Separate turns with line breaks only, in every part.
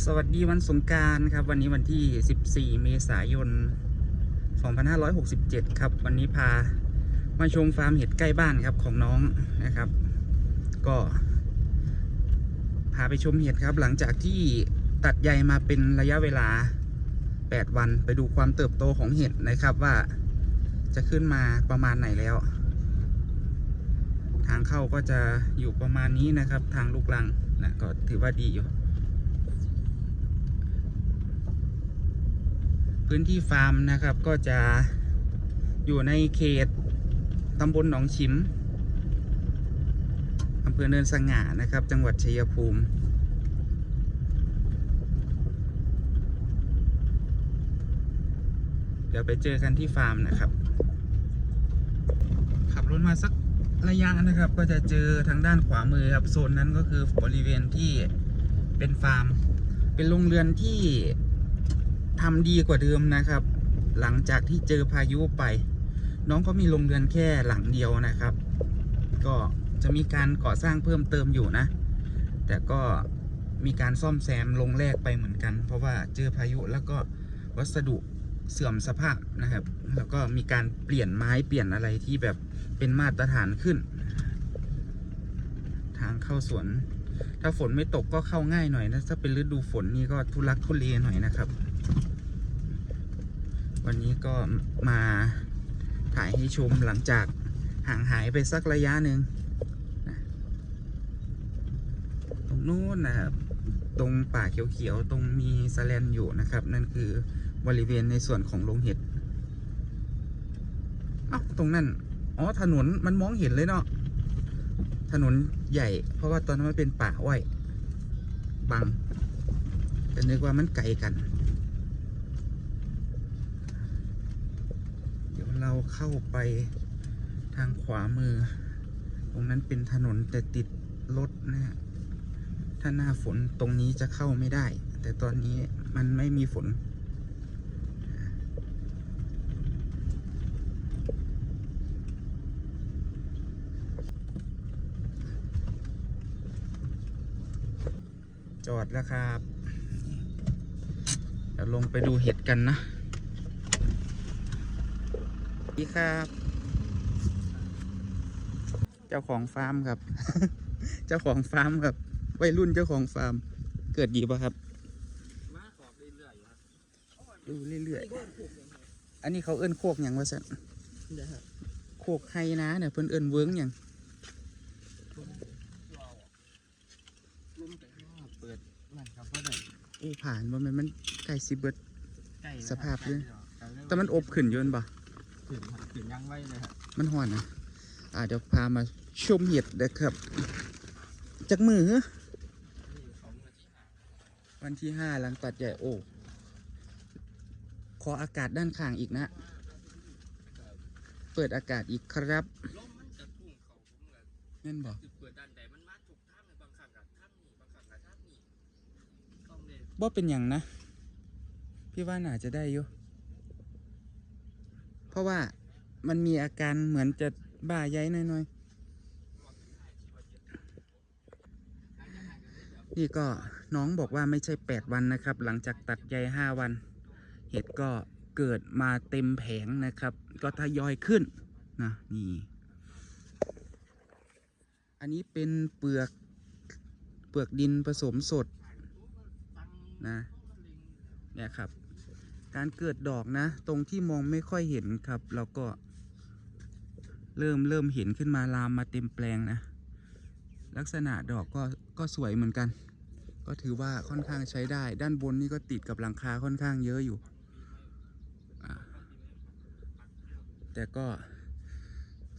สวัสดีวันสงกรารครับ วันนี้วันที่ 14 เมษายน 2567 ครับ วันนี้พามาชมฟาร์มเห็ดใกล้บ้านครับของน้องนะครับ ก็ พาไปชมเห็ดครับ หลังจากที่ตัดใยมาเป็นระยะเวลา 8 วันไปดูความเติบโตของเห็ดนะครับว่าจะขึ้นมาประมาณไหนแล้ว ทางเข้าก็จะอยู่ประมาณนี้นะครับ ทางลูกลังนะก็ถือว่าดีอยู่ พื้นที่ฟาร์มนะครับ ก็จะอยู่ในเขตตำบลหนองชิมอำเภอเนินสง่านะครับ จังหวัดชัยภูมิ เดี๋ยวไปเจอกันที่ฟาร์มนะครับ ขับรถมาสักระยะนะครับ ก็จะเจอทางด้านขวามือครับโซนนั้นก็คือบริเวณที่เป็นฟาร์ม เป็นโรงเรือนที่ ทำดีกว่าเดิมนะครับ หลังจากที่เจอพายุไป น้องก็มีโรงเรือนแค่หลังเดียวนะครับ ก็จะมีการก่อสร้างเพิ่มเติมอยู่นะ แต่ก็มีการซ่อมแซมลงแรกไปเหมือนกัน เพราะว่าเจอพายุแล้วก็วัสดุเสื่อมสภาพนะครับ แล้วก็มีการเปลี่ยนไม้เปลี่ยนอะไรที่แบบเป็นมาตรฐานขึ้น ทางเข้าสวน ถ้าฝนไม่ตกก็เข้าง่ายหน่อยนะ ถ้าเป็นฤดูฝนนี่ก็ทุลักทุเลหน่อยนะครับ วันนี้ก็มาถ่ายให้ชมหลังจากห่างหายไปสักระยะหนึ่งตรงนู้นนะครับ ตรงป่าเขียวๆ ตรงมีสแลนอยู่นะครับ นั่นคือบริเวณในส่วนของโรงเห็ดอ้าวตรงนั้น อ๋อ ถนนมันมองเห็นเลยเนาะ ถนนใหญ่ เพราะว่าตอนนั้นมันเป็นป่าอ้อย บังแต่นึกว่ามันไกลกัน เราเข้าไปทางขวามือ ตรงนั้นเป็นถนนแต่ติดรถนะฮะถ้าหน้าฝนตรงนี้จะเข้าไม่ได้ แต่ตอนนี้มันไม่มีฝนจอดแล้วครับ เดี๋ยวลงไปดูเห็ดกันนะ ดีครับ เจ้าของฟาร์มครับ เจ้าของฟาร์มครับ วัยรุ่นเจ้าของฟาร์ม เกิดดีป่ะครับ
มาขอบเรื่อยๆอยู่ครับ
ดูเรื่อยๆ อันนี้เขาเอิ้นโคกอย่างว่าสัน
เดี๋ยวฮะ
โคกไฮนะเนี่ยเพิ่นเอิ้นเวิ้งอย่าง
ลุ่มแต่ว่าเปิดนั่นครับเพราะไหน
โอ้ผ่านบ่แม่นมันใกล้สิเบิด
ใกล้
สภาพด้วย
ใกล้ล้ว
แต่มันอบขึ้นอยนบ่
ขึ้นครับขึ้นยังไว้เลยฮะ
มันห่อนนะอ่าเดี๋ยวพามาชมเห็ดเด้อครับจากมือเหรอวันที่ห้าหลังตัดใหญ่โอ้ขออากาศด้านข้างอีกนะ เปิดอากาศอีกครับ
ลมมันจะพุ่งเขาผมเลย
นั่นบอก
คือเปิดด้านใดมันมาถูกทางเลยบางครั้งกับทางนี้บางครั้งกับทางนี้ต้องเด็ด
บ่เป็นอย่างนะ พี่ว่าน่าจะได้อยู่ เพราะว่ามันมีอาการเหมือนจะบ้าใยน้อยๆ นี่ก็น้องบอกว่าไม่ใช่ 8 วันนะครับ หลังจากตัดใย5 วัน เห็ดก็เกิดมาเต็มแผงนะครับ ก็ทยอยขึ้นนะนี่ อันนี้เป็นเปลือกเปลือกดินผสมสดนะเนี่ยครับ การเกิดดอกนะ ตรงที่มองไม่ค่อยเห็นครับแล้วก็ เริ่มเริ่มเห็นขึ้นมาลามมาเต็มแปลงนะ ลักษณะดอกก็ก็สวยเหมือนกัน ก็ถือว่าค่อนข้างใช้ได้ ด้านบนนี่ก็ติดกับหลังคาค่อนข้างเยอะอยู่ แต่ก็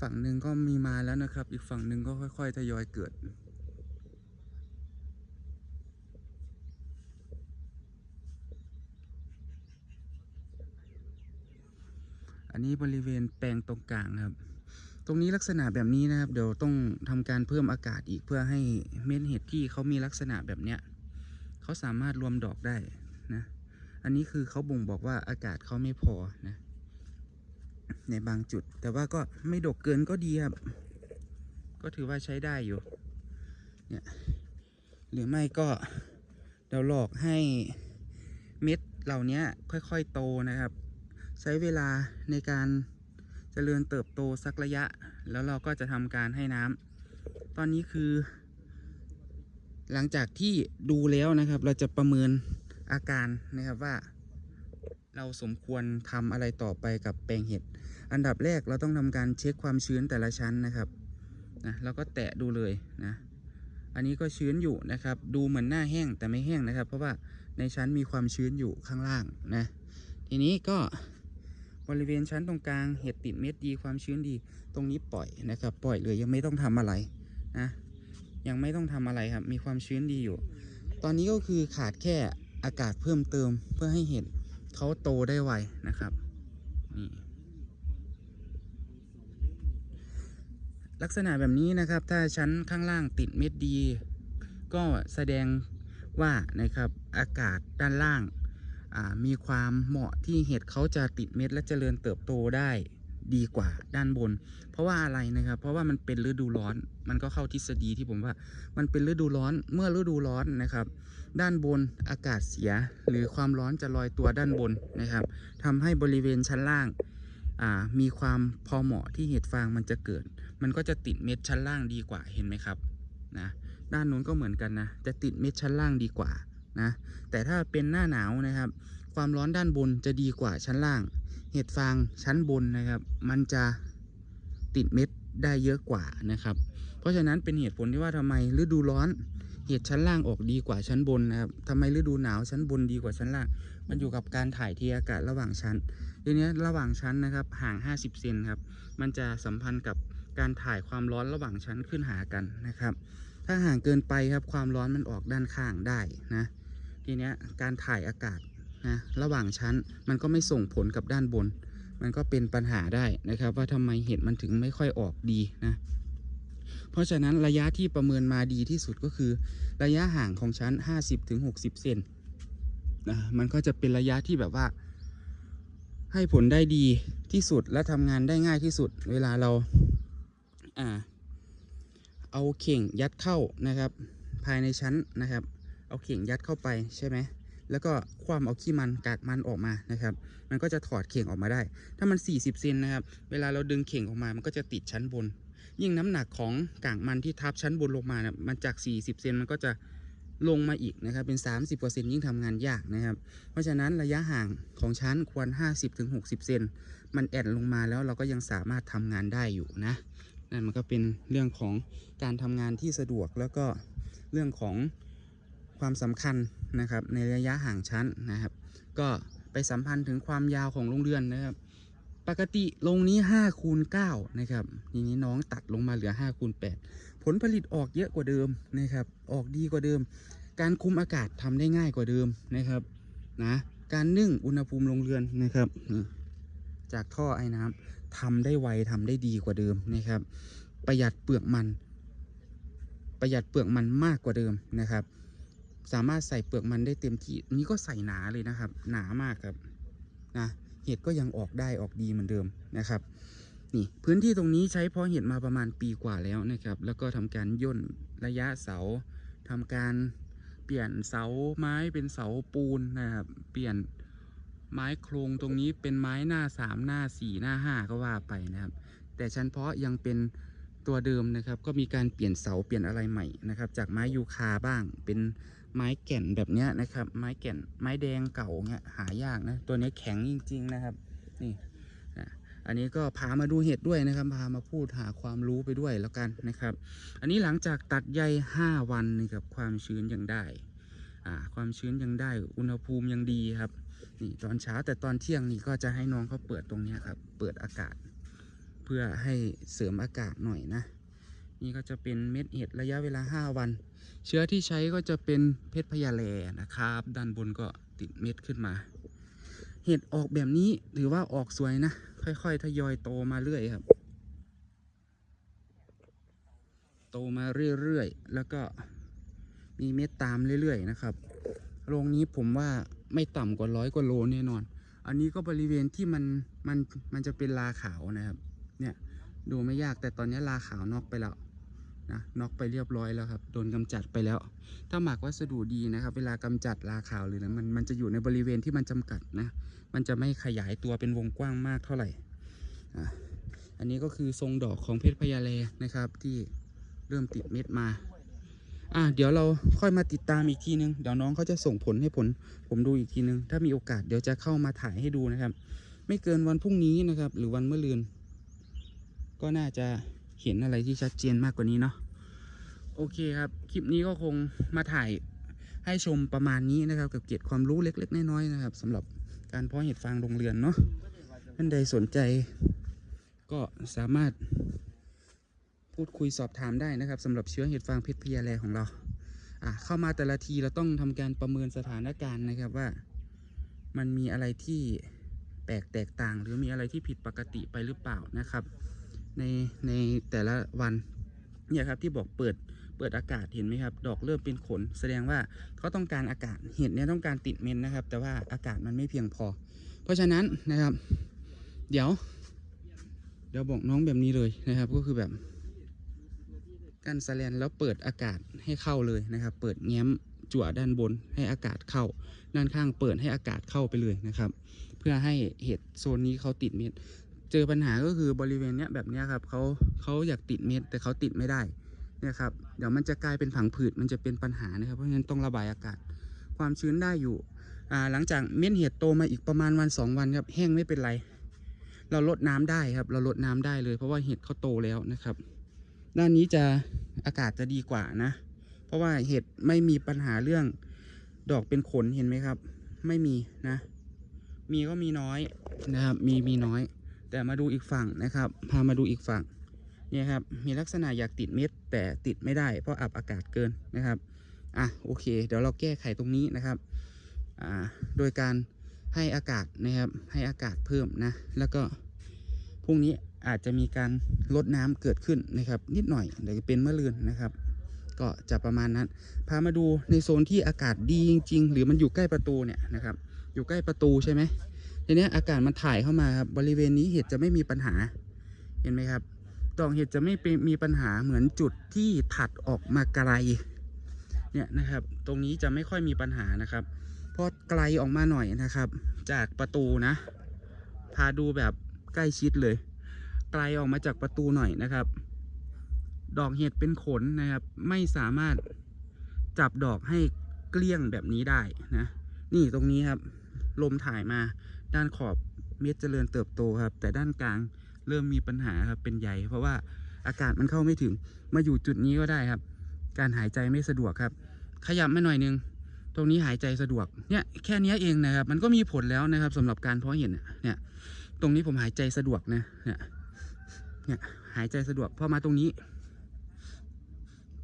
ฝั่งหนึ่งก็มีมาแล้วนะครับ อีกฝั่งหนึ่งก็ค่อย ๆ ทยอยเกิด นนี้บริเวณแปลงตรงกลางครับ ตรงนี้ลักษณะแบบนี้นะครับ เดี๋ยวต้องทำการเพิ่มอากาศอีกเพื่อให้เม็ดเห็ดที่เขามีลักษณะแบบเนี้ยเขาสามารถรวมดอกได้นะ อันนี้คือเขาบ่งบอกว่าอากาศเขาไม่พอนะ ในบางจุด แต่ว่าก็ไม่ดกเกินก็ดีครับ ก็ถือว่าใช้ได้อยู่ เนี่ย หรือไม่ก็เดี๋ยวหลอกให้เม็ดเหล่านี้ค่อยๆโตนะครับ ใช้เวลาในการเจริญเติบโตสักระยะ แล้วเราก็จะทำการให้น้ำตอนนี้คือ หลังจากที่ดูแล้วนะครับ เราจะประเมินอาการนะครับว่า เราสมควรทำอะไรต่อไปกับแปลงเห็ด อันดับแรกเราต้องทำการเช็คความชื้นแต่ละชั้นนะครับนะเราก็แตะดูเลยนะอันนี้ก็ชื้นอยู่นะครับ ดูเหมือนหน้าแห้งแต่ไม่แห้งนะครับ เพราะว่าในชั้นมีความชื้นอยู่ข้างล่างนะ ทีนี้ก็ บริเวณชั้นตรงกลางเห็ดติดเม็ดดีความชื้นดี ตรงนี้ปล่อยนะครับ ปล่อยเลยยังไม่ต้องทำอะไรนะยังไม่ต้องทำอะไรครับ มีความชื้นดีอยู่ ตอนนี้ก็คือขาดแค่อากาศเพิ่มเติมเพื่อให้เห็ดเขาโตได้ไวนะครับนี่ลักษณะแบบนี้นะครับ ถ้าชั้นข้างล่างติดเม็ดดี ก็แสดงว่านะครับอากาศด้านล่าง มีความเหมาะที่เห็ดเขาจะติดเม็ดและเจริญเติบโตได้ดีกว่าด้านบน เพราะว่าอะไรนะครับ เพราะว่ามันเป็นฤดูร้อน มันก็เข้าทฤษฎีที่ผมว่า มันเป็นฤดูร้อน เมื่อฤดูร้อนนะครับ ด้านบนอากาศเสีย หรือความร้อนจะลอยตัวด้านบนนะครับทำให้บริเวณชั้นล่าง มีความพอเหมาะที่เห็ดฟางมันจะเกิด มันก็จะติดเม็ดชั้นล่างดีกว่า เห็นไหมครับ นะ ด้านนู้นก็เหมือนกันนะ จะติดเม็ดชั้นล่างดีกว่า นะแต่ถ้าเป็นหน้าหนาวนะครับ ความร้อนด้านบนจะดีกว่าชั้นล่าง เห็ดฟางชั้นบนนะครับ มันจะติดเม็ดได้เยอะกว่านะครับ เพราะฉะนั้นเป็นเหตุผลที่ว่าทำไมฤดูร้อนเห็ดชั้นล่างออกดีกว่าชั้นบนนะครับทำไมฤดูหนาวชั้นบนดีกว่าชั้นล่าง มันอยู่กับการถ่ายเทอากาศระหว่างชั้นทีนี้ระหว่างชั้นนะครับห่าง 50 เซนครับ มันจะสัมพันธ์กับการถ่ายความร้อนระหว่างชั้นขึ้นหากันนะครับ ถ้าห่างเกินไปครับความร้อนมันออกด้านข้างได้นะ ทีเนี้ยการถ่ายอากาศนะระหว่างชั้นมันก็ไม่ส่งผลกับด้านบน มันก็เป็นปัญหาได้นะครับ ว่าทำไมเห็ดมันถึงไม่ค่อยออกดีนะเพราะฉะนั้นระยะที่ประเมินมาดีที่สุดก็คือ ระยะห่างของชั้น 50-60 เซนนะมันก็จะเป็นระยะที่แบบว่า ให้ผลได้ดีที่สุดและทำงานได้ง่ายที่สุด เวลาเราอ่าเอาเข่งยัดเข้านะครับ ภายในชั้นนะครับ เอาเข่งยัดเข้าไปใช่ไหมแล้วก็คว่ำเอาขี้มันกากมันออกมานะครับ มันก็จะถอดเข่งออกมาได้ ถ้ามัน 40เซนนะครับ เวลาเราดึงเข่งออกมา มันก็จะติดชั้นบน ยิ่งน้ำหนักของกากมันที่ทับชั้นบนลงมาเนี่ยมันจาก 40เซนมันก็จะลงมาอีกนะครับ เป็น 30ยิ่งทำงานยากนะครับ เพราะฉะนั้นระยะห่างของชั้นควร 50-60เซนมันแอดลงมาแล้วเราก็ยังสามารถทำงานได้อยู่นะ นั่นมันก็เป็นเรื่องของการทำงานที่สะดวกแล้วก็เรื่องของ ความสำคัญนะครับในระยะห่างชั้นนะครับ ก็ไปสัมพันธ์ถึงความยาวของโรงเรือนนะครับ ปกติลงนี้5คูณ9นะครับทีนี้น้องตัดลงมาเหลือ5คูณ8ผลผลิตออกเยอะกว่าเดิมนะครับ ออกดีกว่าเดิม การคุมอากาศทำได้ง่ายกว่าเดิมนะครับนะการนึ่งอุณหภูมิโรงเรือนนะครับนี่จากท่อไอ้น้ำทำได้ไวทำได้ดีกว่าเดิมนะครับ ประหยัดเปลือกมัน ประหยัดเปลือกมันมากกว่าเดิมนะครับ สามารถใส่เปลือกมันได้เต็มที่อันนี้ก็ใส่หนาเลยนะครับ หนามากครับนะเห็ดก็ยังออกได้ออกดีเหมือนเดิมนะครับ นี่พื้นที่ตรงนี้ใช้เพาะเห็ดมาประมาณปีกว่าแล้วนะครับ แล้วก็ทำการย่นระยะเสาทำการเปลี่ยนเสาไม้เป็นเสาปูนนะครับ เปลี่ยนไม้โครงตรงนี้เป็นไม้หน้าสามหน้าสี่หน้าห้าก็ว่าไปนะครับ แต่ชั้นเพาะยังเป็นตัวเดิมนะครับ ก็มีการเปลี่ยนเสาเปลี่ยนอะไรใหม่นะครับ จากไม้ยูคาบ้างเป็น ไม้แก่นแบบนี้นะครับ ไม้แก่นไม้แดงเก่าเงี้ยหายากนะ ตัวนี้แข็งจริง ๆ นะครับ นี่อะอันนี้ก็พามาดูเห็ดด้วยนะครับ พามาพูดหาความรู้ไปด้วยแล้วกันนะครับ อันนี้หลังจากตัดใย5วันนี่ครับความชื้นยังได้อ่าความชื้นยังได้อุณหภูมิยังดีครับนี่ตอนเช้าแต่ตอนเที่ยงนี่ก็จะให้น้องเขาเปิดตรงนี้ครับ เปิดอากาศ เพื่อให้เสริมอากาศหน่อยนะ นี่ก็จะเป็นเม็ดเห็ดระยะเวลา 5 วัน เชื้อที่ใช้ก็จะเป็นเพชรพญาแลนะครับ ด้านบนก็ติดเม็ดขึ้นมา เห็ดออกแบบนี้ถือว่าออกสวยนะ ค่อยๆ ทยอยโตมาเรื่อยครับ โตมาเรื่อยๆ แล้วก็มีเม็ดตามเรื่อยๆ นะครับ โรงนี้ผมว่าไม่ต่ำกว่าร้อยกว่าโลแน่นอน อันนี้ก็บริเวณที่มันมันมันจะเป็นลาขาวนะครับ เนี่ยดูไม่ยากแต่ตอนนี้ลาขาวนอกไปแล้ว นะน็อกไปเรียบร้อยแล้วครับโดนกำจัดไปแล้ว ถ้าหมักวัสดุดีนะครับ เวลากำจัดราขาวหรือนะมันมันจะอยู่ในบริเวณที่มันจำกัดนะ มันจะไม่ขยายตัวเป็นวงกว้างมากเท่าไหร่อะอันนี้ก็คือทรงดอกของเพชรพญาแลนะครับที่เริ่มติดเม็ดมา อะเดี๋ยวเราค่อยมาติดตามอีกทีนึง เดี๋ยวน้องเขาจะส่งผลให้ผล ผมดูอีกทีนึง ถ้ามีโอกาสเดี๋ยวจะเข้ามาถ่ายให้ดูนะครับ ไม่เกินวันพรุ่งนี้นะครับ หรือวันเมื่อลืน ก็น่าจะ เห็นอะไรที่ชัดเจนมากกว่านี้เนาะโอเคครับ คลิปนี้ก็คงมาถ่ายให้ชมประมาณนี้นะครับ กับเกร็ดความรู้เล็ก ๆ น้อยๆนะครับสำหรับการเพาะเห็ดฟางโรงเรือนเนาะท่านใดสนใจ ก็สามารถพูดคุยสอบถามได้นะครับสำหรับเชื้อเห็ดฟางเพชรพญาแลของเราอะเข้ามาแต่ละทีเราต้องทำการประเมินสถานการณ์นะครับว่า มันมีอะไรที่แปลกแตกต่าง หรือมีอะไรที่ผิดปกติไปหรือเปล่านะครับ ในในแต่ละวันเนี่ยครับที่บอกเปิดเปิดอากาศเห็นไหมครับ ดอกเริ่มเป็นขน แสดงว่าเขาต้องการอากาศเห็ดเนี่ยต้องการติดเม็ดนะครับ แต่ว่าอากาศมันไม่เพียงพอ เพราะฉะนั้นนะครับ เดี๋ยว เดี๋ยวบอกน้องแบบนี้เลยนะครับ ก็คือแบบกันสแลนแล้วเปิดอากาศให้เข้าเลยนะครับ เปิดแง้มจั่วด้านบนให้อากาศเข้า ด้านข้างเปิดให้อากาศเข้าไปเลยนะครับ เพื่อให้เห็ดโซนนี้เขาติดเม็ด เจอปัญหาก็คือบริเวณเนี้ยแบบเนี้ยครับเขาเขาอยากติดเม็ดแต่เขาติดไม่ได้เนี่ยครับเดี๋ยวมันจะกลายเป็นผังผืดมันจะเป็นปัญหานะครับเพราะฉะนั้นต้องระบายอากาศ ความชื้นได้อยู่หลังจากเม็ดเห็ดโตมาอีกประมาณวันสองวันครับแห้งไม่เป็นไร เราลดน้ำได้ครับ เราลดน้ำได้เลย เพราะว่าเห็ดเขาโตแล้วนะครับ ด้านนี้จะอากาศจะดีกว่านะ เพราะว่าเห็ดไม่มีปัญหาเรื่องดอกเป็นขนเห็นไหมครับ ไม่มีนะ มีก็มีน้อยนะครับ มีมีน้อย แต่มาดูอีกฝั่งนะครับ พามาดูอีกฝั่งเนี่ยครับ มีลักษณะอยากติดเม็ด แต่ติดไม่ได้เพราะอับอากาศเกินนะครับ อะโอเค เดี๋ยวเราแก้ไขตรงนี้นะครับ อ่า โดยการให้อากาศนะครับ ให้อากาศเพิ่มนะ แล้วก็พรุ่งนี้อาจจะมีการลดน้ำเกิดขึ้นนะครับ นิดหน่อยเดี๋ยวจะเป็นเมะเรือนนะครับ ก็จะประมาณนั้น พามาดูในโซนที่อากาศดีจริง ๆ หรือมันอยู่ใกล้ประตูเนี่ยนะครับ อยู่ใกล้ประตูใช่ไหม ทีนี้อากาศมันถ่ายเข้ามาครับบริเวณนี้เห็ดจะไม่มีปัญหา เห็นไหมครับดอกเห็ดจะไม่มีปัญหาเหมือนจุดที่ถัดออกมาไกลเนี่ยนะครับ ตรงนี้จะไม่ค่อยมีปัญหานะครับพอไกลออกมาหน่อยนะครับ จากประตูนะ พาดูแบบใกล้ชิดเลย ไกลออกมาจากประตูหน่อยนะครับ ดอกเห็ดเป็นขนนะครับ ไม่สามารถจับดอกให้เกลี้ยงแบบนี้ได้นะ นี่ตรงนี้ครับ ลมถ่ายมา ด้านขอบเม็ดเจริญเติบโตครับ แต่ด้านกลางเริ่มมีปัญหาครับเป็นใหญ่เพราะว่าอากาศมันเข้าไม่ถึงมาอยู่จุดนี้ก็ได้ครับ การหายใจไม่สะดวกครับ ขยับมาหน่อยนึง ตรงนี้หายใจสะดวกเนี่ยแค่นี้เองนะครับ มันก็มีผลแล้วนะครับสำหรับการเพาะเห็ดเนี่ยเนี่ย ตรงนี้ผมหายใจสะดวกนะเนี่ยเนี่ยหายใจสะดวกพอมาตรงนี้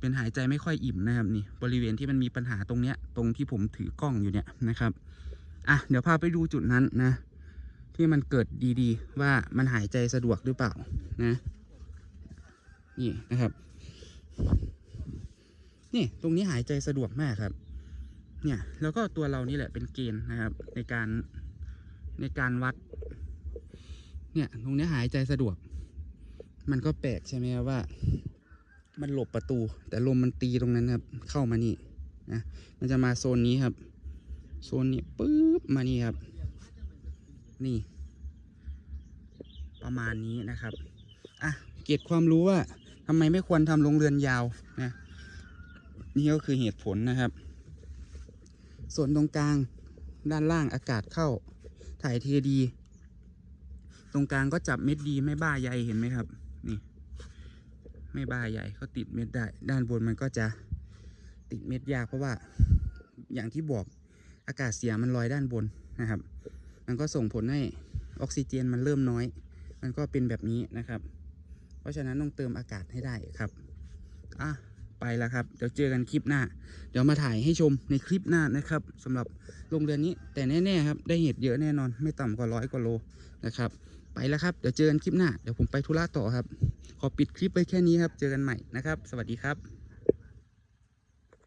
เป็นหายใจไม่ค่อยอิ่มนะครับนี่บริเวณที่มันมีปัญหาตรงเนี้ย ตรงที่ผมถือกล้องอยู่เนี่ยนะครับ อะเดี๋ยวพาไปดูจุดนั้นนะ ที่มันเกิดดีๆ ว่ามันหายใจสะดวกหรือเปล่านะ นี่นะครับ นี่ตรงนี้หายใจสะดวกมากครับ เนี่ยแล้วก็ตัวเรานี่แหละเป็นเกณฑ์นะครับ ในการในการวัด เนี่ยตรงนี้หายใจสะดวก มันก็แปลกใช่ไหมว่า มันหลบประตู แต่ลมมันตีตรงนั้นครับ เข้ามานี่นะมันจะมาโซนนี้ครับ โซนนี้ปุ๊บมานี่ครับ นี่ ประมาณนี้นะครับอะเก็บความรู้ว่าทำไมไม่ควรทำโรงเรือนยาวนะนี่ก็คือเหตุผลนะครับ ส่วนตรงกลางด้านล่างอากาศเข้าถ่ายเทดี ตรงกลางก็จับเม็ดดีไม่บ้าใยเห็นไหมครับ นี่ ไม่บ้าใหญ่เขาติดเม็ดได้ ด้านบนมันก็จะติดเม็ดยากเพราะว่าอย่างที่บอก อากาศเสียมันลอยด้านบนนะครับ มันก็ส่งผลให้ออกซิเจนมันเริ่มน้อย มันก็เป็นแบบนี้นะครับ เพราะฉะนั้นต้องเติมอากาศให้ได้ครับอะไปแล้วครับ เดี๋ยวเจอกันคลิปหน้า เดี๋ยวมาถ่ายให้ชมในคลิปหน้านะครับสำหรับโรงเรือนนี้ แต่แน่ๆครับ ได้เห็ดเยอะแน่นอน ไม่ต่ำกว่าร้อยกว่าโลนะครับ ไปแล้วครับ เดี๋ยวเจอกันคลิปหน้า เดี๋ยวผมไปธุระต่อครับ ขอปิดคลิปไว้แค่นี้ครับ เจอกันใหม่นะครับ สวัสดีครับ